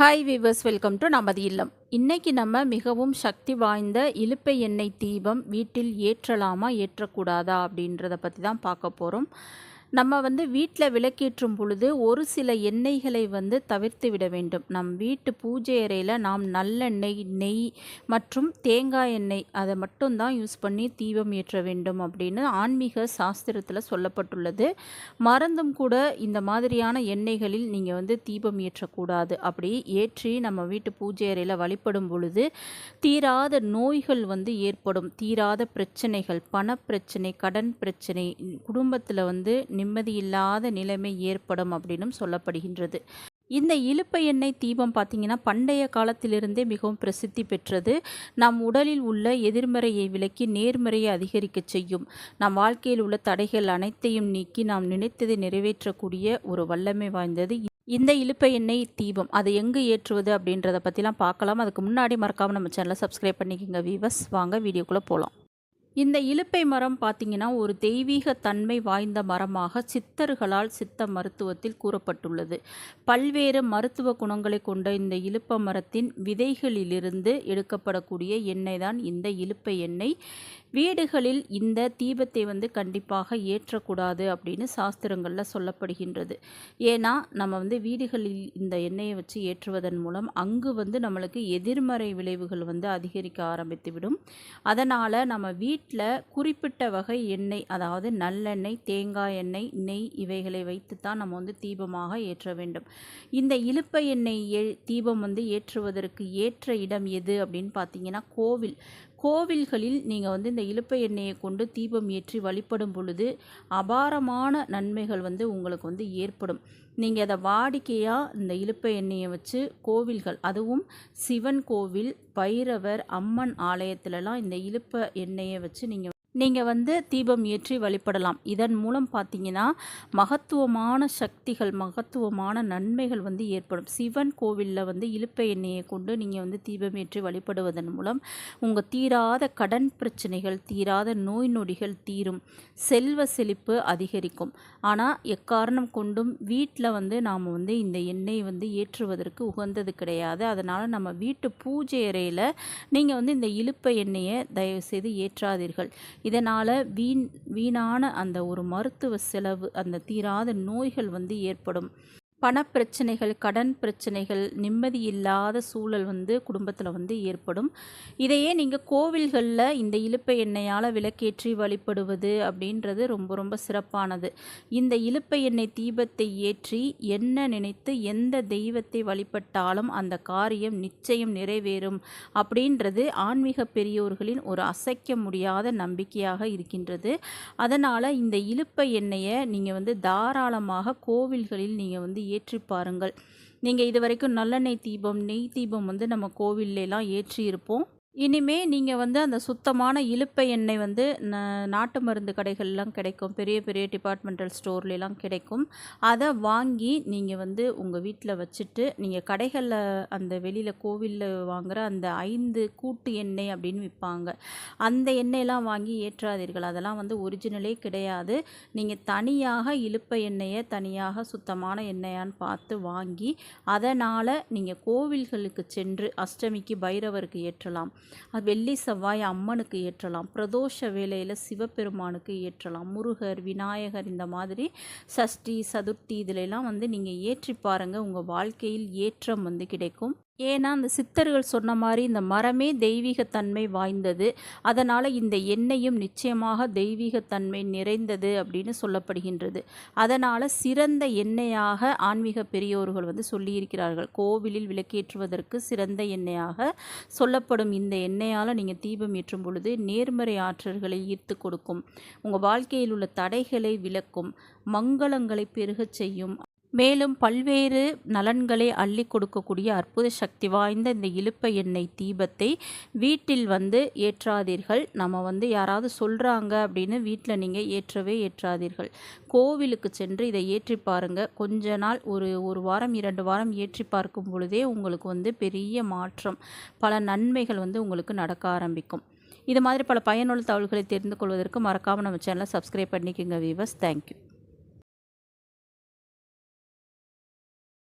Hi viewers welcome to நமது இல்லம். இன்றைக்கி நம்ம மிகவும் சக்தி வாய்ந்த இலுப்பை எண்ணெய் தீபம் வீட்டில் ஏற்றலாமா ஏற்றக்கூடாதா அப்படின்றத பற்றி தான் பார்க்க போகிறோம் நம்ம வந்து வீட்டில் விளக்கேற்றும் பொழுது ஒரு சில எண்ணெய்களை வந்து தவிர்த்து விட வேண்டும். நம் வீட்டு பூஜை அறையில் நாம் நல்லெண்ணெய் நெய் மற்றும் தேங்காய் எண்ணெய் அதை மட்டும்தான் யூஸ் பண்ணி தீபம் ஏற்ற வேண்டும் அப்படின்னு ஆன்மீக சாஸ்திரத்தில் சொல்லப்பட்டுள்ளது. மறந்தும் கூட இந்த மாதிரியான எண்ணெய்களில் நீங்கள் வந்து தீபம் ஏற்றக்கூடாது. அப்படி ஏற்றி நம்ம வீட்டு பூஜை அறையில் வழிபடும் பொழுது தீராத நோய்கள் வந்து ஏற்படும். தீராத பிரச்சனைகள் பணப்பிரச்சனை கடன் பிரச்சனை குடும்பத்தில் வந்து நிம்மதியில்லாத நிலைமை ஏற்படும் அப்படின்னும் சொல்லப்படுகின்றது. இந்த இழுப்ப எண்ணெய் தீபம் பார்த்திங்கன்னா பண்டைய காலத்திலிருந்தே மிகவும் பிரசித்தி பெற்றது. நம் உடலில் உள்ள எதிர்மறையை விலக்கி நேர்மறையை அதிகரிக்க செய்யும். நம் வாழ்க்கையில் உள்ள தடைகள் அனைத்தையும் நீக்கி நாம் நினைத்ததை நிறைவேற்றக்கூடிய ஒரு வல்லமை வாய்ந்தது இந்த இழுப்ப எண்ணெய் தீபம். அதை எங்கே ஏற்றுவது அப்படின்றத பற்றிலாம் பார்க்கலாம். அதுக்கு முன்னாடி மறக்காமல் நம்ம சேனலை சப்ஸ்கிரைப் பண்ணிக்கோங்க வீவர்ஸ் வாங்க வீடியோக்குள்ளே போகலாம் இந்த இலுப்பை மரம் பார்த்திங்கன்னா ஒரு தெய்வீக தன்மை வாய்ந்த மரமாக சித்தர்களால் சித்த மருத்துவத்தில் கூறப்பட்டுள்ளது. பல்வேறு மருத்துவ குணங்களை கொண்ட இந்த இலுப்ப மரத்தின் விதைகளிலிருந்து எடுக்கப்படக்கூடிய எண்ணெய் தான் இந்த இலுப்பை எண்ணெய். வீடுகளில் இந்த தீபத்தை வந்து கண்டிப்பாக ஏற்றக்கூடாது அப்படின்னு சாஸ்திரங்களில் சொல்லப்படுகின்றது. ஏன்னா நம்ம வந்து வீடுகளில் இந்த எண்ணெயை வச்சு ஏற்றுவதன் மூலம் அங்கு வந்து நம்மளுக்கு எதிர்மறை விளைவுகள் வந்து அதிகரிக்க ஆரம்பித்துவிடும். அதனால் நம்ம வீட்டில் குறிப்பிட்ட வகை எண்ணெய் அதாவது நல்லெண்ணெய் தேங்காய் எண்ணெய் நெய் இவைகளை வைத்து தான் நம்ம வந்து தீபமாக ஏற்ற வேண்டும். இந்த இழுப்ப எண்ணெய் ஏ தீபம் வந்து ஏற்றுவதற்கு ஏற்ற இடம் எது அப்படின்னு பார்த்தீங்கன்னா கோவில். கோவில்களில் நீங்கள் வந்து இந்த இழுப்பை எண்ணெயை கொண்டு தீபம் ஏற்றி வழிபடும் பொழுது அபாரமான நன்மைகள் வந்து உங்களுக்கு வந்து ஏற்படும். நீங்கள் அதை வாடிக்கையாக இந்த இழுப்பை எண்ணெயை வச்சு கோவில்கள் அதுவும் சிவன் கோவில் பைரவர் அம்மன் ஆலயத்துலலாம் இந்த இழுப்ப எண்ணெயை வச்சு நீங்கள் நீங்கள் வந்து தீபம் ஏற்றி வழிபடலாம். இதன் மூலம் பார்த்தீங்கன்னா மகத்துவமான சக்திகள் மகத்துவமான நன்மைகள் வந்து ஏற்படும். சிவன் கோவிலில் வந்து இழுப்பை எண்ணெயை கொண்டு நீங்கள் வந்து தீபம் ஏற்றி வழிபடுவதன் மூலம் உங்கள் தீராத கடன் பிரச்சனைகள் தீராத நோய் நொடிகள் தீரும். செல்வ செழிப்பு அதிகரிக்கும். ஆனால் எக்காரணம் கொண்டும் வீட்டில் வந்து நாம் வந்து இந்த எண்ணெய் வந்து ஏற்றுவதற்கு உகந்தது கிடையாது. அதனால் நம்ம வீட்டு பூஜை அறையில் நீங்கள் வந்து இந்த இழுப்பை எண்ணெயை தயவுசெய்து ஏற்றாதீர்கள். இதனால் வீண் வீணான அந்த ஒரு மருத்துவ செலவு அந்த தீராத நோய்கள் வந்து ஏற்படும். பணப்பிரச்சனைகள் கடன் பிரச்சனைகள் நிம்மதி இல்லாத சூழல் வந்து குடும்பத்தில் வந்து ஏற்படும். இதையே நீங்கள் கோவில்களில் இந்த இழுப்பை எண்ணெயால் விளக்கேற்றி வழிபடுவது அப்படின்றது ரொம்ப ரொம்ப சிறப்பானது. இந்த இழுப்பை எண்ணெய் தீபத்தை ஏற்றி என்ன நினைத்து எந்த தெய்வத்தை வழிபட்டாலும் அந்த காரியம் நிச்சயம் நிறைவேறும் அப்படின்றது ஆன்மீக பெரியோர்களின் ஒரு அசைக்க முடியாத நம்பிக்கையாக இருக்கின்றது. அதனால் இந்த இழுப்பை எண்ணெயை நீங்கள் வந்து தாராளமாக கோவில்களில் நீங்கள் வந்து ஏற்றி பாருங்கள். நீங்கள் இது வரைக்கும் நல்லெண்ணெய் தீபம் நெய் தீபம் வந்து நம்ம கோவில்லாம் ஏற்றி இருப்போம் இனிமே நீங்கள் வந்து அந்த சுத்தமான இழுப்பை எண்ணெய் வந்து நாட்டு மருந்து கடைகள்லாம் கிடைக்கும். பெரிய பெரிய டிபார்ட்மெண்டல் ஸ்டோர்லாம் கிடைக்கும். அதை வாங்கி நீங்கள் வந்து உங்கள் வீட்டில் வச்சுட்டு நீங்கள் கடைகளில் அந்த வெளியில் கோவிலில் வாங்குகிற அந்த ஐந்து கூட்டு எண்ணெய் அப்படின்னு விற்பாங்க அந்த எண்ணெயெல்லாம் வாங்கி ஏற்றாதீர்கள். அதெல்லாம் வந்து ஒரிஜினலே கிடையாது. நீங்கள் தனியாக இழுப்பை எண்ணெயை தனியாக சுத்தமான எண்ணெயான்னு பார்த்து வாங்கி அதனால் நீங்கள் கோவில்களுக்கு சென்று அஷ்டமிக்கு பைரவருக்கு ஏற்றலாம். வெள்ளி செவ்வாய் அம்மனுக்கு ஏற்றலாம். பிரதோஷ வேலையில் சிவபெருமானுக்கு ஏற்றலாம். முருகர் விநாயகர் இந்த மாதிரி சஷ்டி சதுர்த்தி இதிலெல்லாம் வந்து நீங்கள் ஏற்றி பாருங்கள் உங்கள் வாழ்க்கையில் ஏற்றம் வந்து கிடைக்கும். ஏன்னா அந்த சித்தர்கள் சொன்ன மாதிரி இந்த மரமே தெய்வீகத்தன்மை வாய்ந்தது. அதனால் இந்த எண்ணெயும் நிச்சயமாக தெய்வீகத்தன்மை நிறைந்தது அப்படின்னு சொல்லப்படுகின்றது. அதனால் சிறந்த எண்ணெயாக ஆன்மீக பெரியோர்கள் வந்து சொல்லியிருக்கிறார்கள். கோவிலில் விளக்கேற்றுவதற்கு சிறந்த எண்ணெயாக சொல்லப்படும் இந்த எண்ணெயால் நீங்கள் தீபம் ஏற்றும் பொழுது நேர்மறை ஆற்றல்களை ஈர்த்து கொடுக்கும். உங்கள் வாழ்க்கையில் உள்ள தடைகளை விளக்கும். மங்களங்களை பெருகச் செய்யும். மேலும் பல்வேறு நலன்களை அள்ளி கொடுக்கக்கூடிய அற்புத சக்தி வாய்ந்த இந்த இழுப்ப எண்ணெய் தீபத்தை வீட்டில் வந்து ஏற்றாதீர்கள். நம்ம வந்து யாராவது சொல்கிறாங்க அப்படின்னு வீட்டில் நீங்கள் ஏற்றவே ஏற்றாதீர்கள். கோவிலுக்கு சென்று இதை ஏற்றி பாருங்கள் கொஞ்ச நாள் ஒரு ஒரு வாரம் இரண்டு வாரம் ஏற்றி பார்க்கும் பொழுதே உங்களுக்கு வந்து பெரிய மாற்றம் பல நன்மைகள் வந்து உங்களுக்கு நடக்க ஆரம்பிக்கும். இது மாதிரி பல பயனுள்ள தகவல்களை தெரிந்து கொள்வதற்கு மறக்காமல் நம்ம சேனலை சப்ஸ்கிரைப் பண்ணிக்கோங்க வீவர்ஸ் தேங்க்யூ